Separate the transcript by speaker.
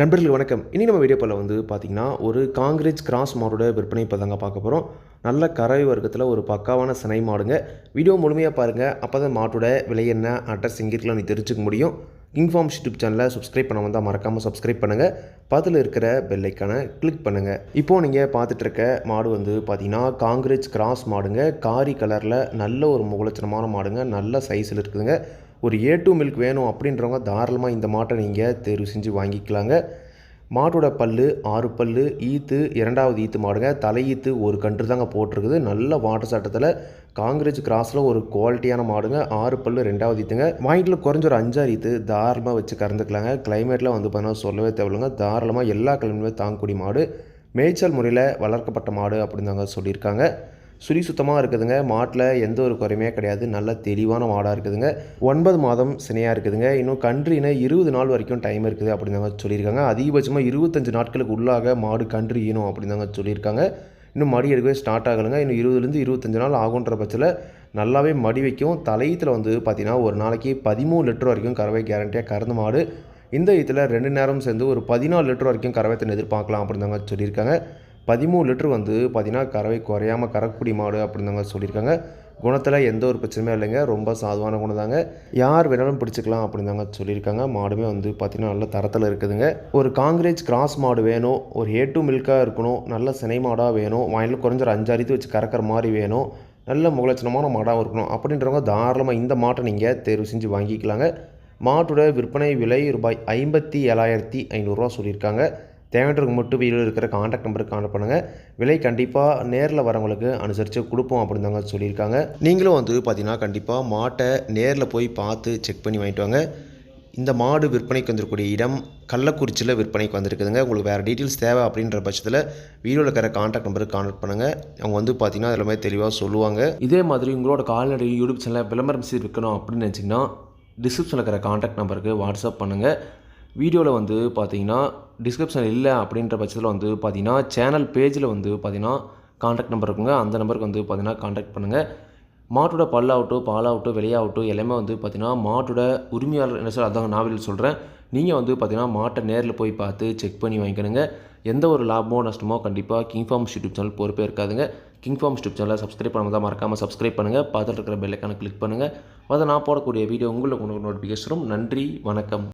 Speaker 1: நண்பர்கள் வணக்கம். இனி நம்ம வீடியோ போல் வந்து பார்த்திங்கன்னா ஒரு காங்கிரேஜ் கிராஸ் மாடோட விற்பனை இப்போ தாங்க பார்க்க போகிறோம் நல்ல கரை வர்க்கத்தில் ஒரு பக்காவான சினை மாடுங்க. வீடியோ முழுமையாக பாருங்கள் அப்போ தான் மாட்டோட விலை என்ன அட்ரஸ் எங்கே இருக்கலாம் நீ தெரிஞ்சுக்க முடியும். இன்ஃபார்ம் யூடியூப் சேனலை சப்ஸ்கிரைப் பண்ண வந்தால் மறக்காமல் சப்ஸ்கிரைப் பண்ணுங்கள் பக்கத்தில் இருக்கிற பெல்லைக்கான கிளிக் பண்ணுங்கள் இப்போது நீங்கள் பார்த்துட்டு இருக்க மாடு வந்து பார்த்தீங்கன்னா காங்கிரேஜ் கிராஸ் மாடுங்க. காரி கலரில் நல்ல ஒரு முகலட்சணமான மாடுங்க. நல்ல சைஸில் இருக்குதுங்க. ஒரு ஏ டூ மில்க் வேணும் அப்படின்றவங்க தாராளமாக இந்த மாட்டை நீங்கள் தேர்வு செஞ்சு வாங்கிக்கலாங்க. மாட்டோட பல்லு ஆறு பல்லு ஈத்து இரண்டாவது ஈத்து மாடுங்க. தலை ஈத்து ஒரு கன்று தாங்க போட்டிருக்குது. நல்ல வாட்டர் சட்டத்தில் காங்கிரேஜ் கிராஸில் ஒரு குவாலிட்டியான மாடுங்க. ஆறு பல்லு ரெண்டாவது ஈத்துங்க. வாங்கிட்டு குறைஞ்ச ஒரு அஞ்சாறு ஈத்து தாராளமாக வச்சு கறந்துக்கலாங்க. கிளைமேட்டில் வந்து பார்த்தீங்கன்னா சொல்லவே தேவையில்லைங்க. தாராளமாக எல்லா கிளைமேட்டுமே தாங்கக்கூடிய மாடு. மேய்ச்சல் முறையில் வளர்க்கப்பட்ட மாடு அப்படின்னு தாங்க சொல்லியிருக்காங்க. சுரி சுத்தமாக இருக்குதுங்க. மாட்டில் எந்த ஒரு குறையுமே கிடையாது. நல்ல தெளிவான மாடாக இருக்குதுங்க. ஒன்பது மாதம் சினையாக இருக்குதுங்க. இன்னும் கன்றுனா இருபது நாள் வரைக்கும் டைம் இருக்குது அப்படின்னு தாங்க சொல்லியிருக்காங்க. அதிகபட்சமாக இருபத்தஞ்சு நாட்களுக்கு உள்ளாக மாடு கன்று ஈனும் அப்படின்னு தாங்க சொல்லியிருக்காங்க. இன்னும் மடி எடுக்கவே ஸ்டார்ட் ஆகலைங்க. இன்னும் இருபதுலேருந்து இருபத்தஞ்சு நாள் ஆகுன்ற பட்சத்தில் நல்லாவே மடி வைக்கும் தலையத்தில் வந்து பார்த்திங்கன்னா ஒரு நாளைக்கு பதிமூணு லிட்டர் வரைக்கும் கறவை கேரண்டியாக கறந்த மாடு இந்த இதில் ரெண்டு நேரம் சேர்ந்து ஒரு பதினாலு லிட்டர் வரைக்கும் கறவை தண்ணி எதிர்பார்க்கலாம் அப்படின்னு தாங்க சொல்லியிருக்காங்க. பதிமூணு லிட்டர் வந்து பார்த்திங்கன்னா கறவை குறையாமல் கறக்கக்கூடிய மாடு அப்படின்னு தாங்க சொல்லியிருக்காங்க. குணத்தில் எந்த ஒரு பிரச்சனையும் இல்லைங்க. ரொம்ப சாதுவான குணம் தாங்க. யார் வேணாலும் பிடிச்சிக்கலாம் அப்படின்னு தாங்க சொல்லியிருக்காங்க. மாடுமே வந்து பார்த்திங்கன்னா நல்ல தரத்தில் இருக்குதுங்க. ஒரு காங்கிரேஜ் கிராஸ் மாடு வேணும். ஒரு ஏ டூ மில்காக இருக்கணும். நல்ல சினை மாடாக வேணும். வாயில் குறைஞ்ச ஒரு அஞ்சு அரித்து வச்சு கறக்கிற மாதிரி வேணும். நல்ல முகலட்சணமான மாடாகவும் இருக்கணும். அப்படின்றவங்க தாராளமாக இந்த மாட்டை நீங்கள் தேர்வு செஞ்சு வாங்கிக்கலாங்க. மாட்டோட விற்பனை விலை ரூபாய் ஐம்பத்தி ஏழாயிரத்தி ஐநூறுரூவா சொல்லியிருக்காங்க. தேவைன்றவங்க மட்டும் வீடியோவில் இருக்கிற காண்டாக்ட் நம்பருக்கு கான்டாக்ட் பண்ணுங்கள் விலை கண்டிப்பாக நேரில் வரவங்களுக்கு அனுசரித்து கொடுப்போம் அப்படின்னு தாங்க சொல்லியிருக்காங்க. நீங்களும் வந்து பார்த்தீங்கன்னா கண்டிப்பாக மாட்டை நேரில் போய் பார்த்து செக் பண்ணி வாங்கிட்டு வாங்க. இந்த மாடு விற்பனைக்கு வந்திருக்கூடிய இடம் கள்ளக்குறிச்சியில் விற்பனைக்கு வந்திருக்குதுங்க. உங்களுக்கு வேறு டீட்டெயில்ஸ் தேவை அப்படின்ற பட்சத்தில் வீடியோவில் இருக்கிற காண்டாக்ட் நம்பருக்கு கான்டாக்ட் பண்ணுங்கள் அவங்க வந்து பார்த்தீங்கன்னா அதில் மாதிரி தெளிவாக சொல்லுவாங்க. இதே மாதிரி உங்களோட கால்நடை யூடியூப் சேனலில் விளம்பரம் செய்து விற்கணும் அப்படின்னு நினச்சிங்கன்னா டிஸ்கிரிப்ஷனில் இருக்கிற காண்டாக்ட் நம்பருக்கு வாட்ஸ்அப் பண்ணுங்கள் வீடியோவில் வந்து பார்த்தீங்கன்னா டிஸ்கிரிப்ஷன் இல்லை அப்படின்ற பட்சத்தில் வந்து பார்த்தீங்கன்னா சேனல் பேஜில் வந்து பார்த்தீங்கன்னா கான்டாக்ட் நம்பர் இருக்குங்க. அந்த நம்பருக்கு வந்து பார்த்தீங்கன்னா கான்டாக்ட் பண்ணுங்கள் மாட்டோட பல்லாகட்டும் பாலாகட்டும் வெளியாகட்டும் எல்லாமே வந்து பார்த்தீங்கன்னா மாட்டோட உரிமையாளர் என்ன சொல்ல அதாங்க நாவலில் சொல்கிறேன் நீங்கள் வந்து பார்த்தீங்கன்னா மாட்டை நேரில் போய் பார்த்து செக் பண்ணி வாங்கிக்கணுங்க. எந்த ஒரு லாபமோ நஷ்டமோ கண்டிப்பாக கிங் ஃபார்ம்ஸ் யூடியூப் சேனல் பொறுப்பே இருக்காதுங்க. கிங் ஃபார்ம்ஸ் யூடியூப் சேனலை சப்ஸ்கிரைப் பண்ணாமல் தான் மறக்காமல் சப்ஸ்கிரைப் பண்ணுங்கள் பார்த்துட்டு இருக்கிற பெல்லைக்கான கிளிக் பண்ணுங்கள் அதை நான் போடக்கூடிய வீடியோ உங்களுக்கு உங்களுக்கு நோட்டிஃபிகேஷன் நன்றி வணக்கம்.